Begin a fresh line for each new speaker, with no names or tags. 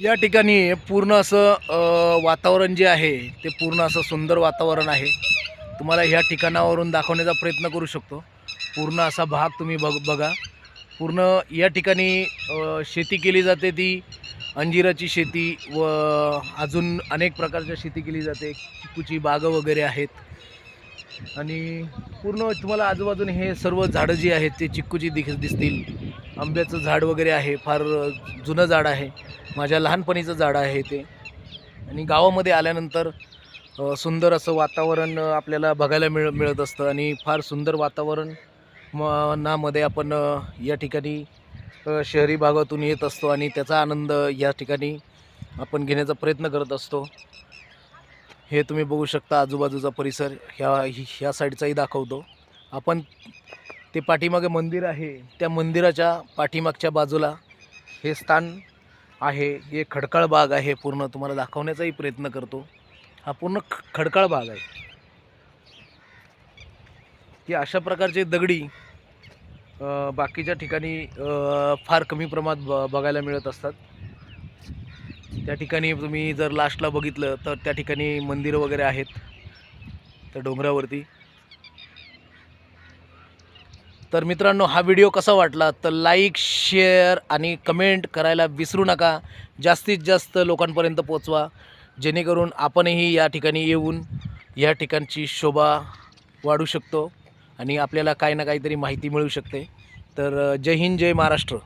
या ठिकाणी पूर्ण असं वातावरण जे आहे ते पूर्ण असं सुंदर वातावरण आहे. तुम्हाला ह्या ठिकाणावरून दाखवण्याचा प्रयत्न करू शकतो. पूर्ण असा भाग तुम्ही बघ बघा. पूर्ण या ठिकाणी शेती केली जाते ती. अंजिराची शेती व अजून अनेक प्रकारच्या शेती केली जाते. चिकूची बागं वगैरे आहेत. आणि पूर्ण तुम्हाला आजूबाजूने हे सर्व झाडं जी आहेत ते चिक्कूची दिख दिसतील. आंब्याचं झाड वगैरे आहे. फार जुनं झाड आहे. माझ्या लहानपणीचं झाड आहे ते. आणि गावामध्ये आल्यानंतर सुंदर असं वातावरण आपल्याला बघायला मिळ मिळत असतं. आणि फार सुंदर वातावरण म आपण या ठिकाणी शहरी भागातून येत असतो आणि त्याचा आनंद या ठिकाणी आपण घेण्याचा प्रयत्न करत असतो. हे तुम्ही बघू शकता आजूबाजूचा परिसर. ह्या ह्या साईडचाही दाखवतो. आपण ते पाठीमागे मंदिर आहे. त्या मंदिराच्या पाठीमागच्या बाजूला हे स्थान आहे जे खडकाळ बाग आहे पूर्ण तुम्हाला दाखवण्याचाही प्रयत्न करतो. हा पूर्ण ख खडकाळ बाग आहे. की अशा प्रकारचे दगडी बाकीच्या ठिकाणी फार कमी प्रमाणात ब बघायला मिळत असतात. त्या ठिकाणी तुम्ही जर लास्टला बघितलं तर त्या ठिकाणी मंदिरं वगैरे आहेत. त्या डोंगरावरती. तर मित्रांनो हा व्हिडिओ कसा वाटला तर लाईक शेअर आणि कमेंट करायला विसरू नका. जास्तीत जास्त लोकांपर्यंत पोचवा जेणेकरून आपणही या ठिकाणी येऊन या ठिकाणची शोभा वाढू शकतो आणि आपल्याला काही ना काहीतरी माहिती मिळू शकते. तर जय हिंद जय महाराष्ट्र.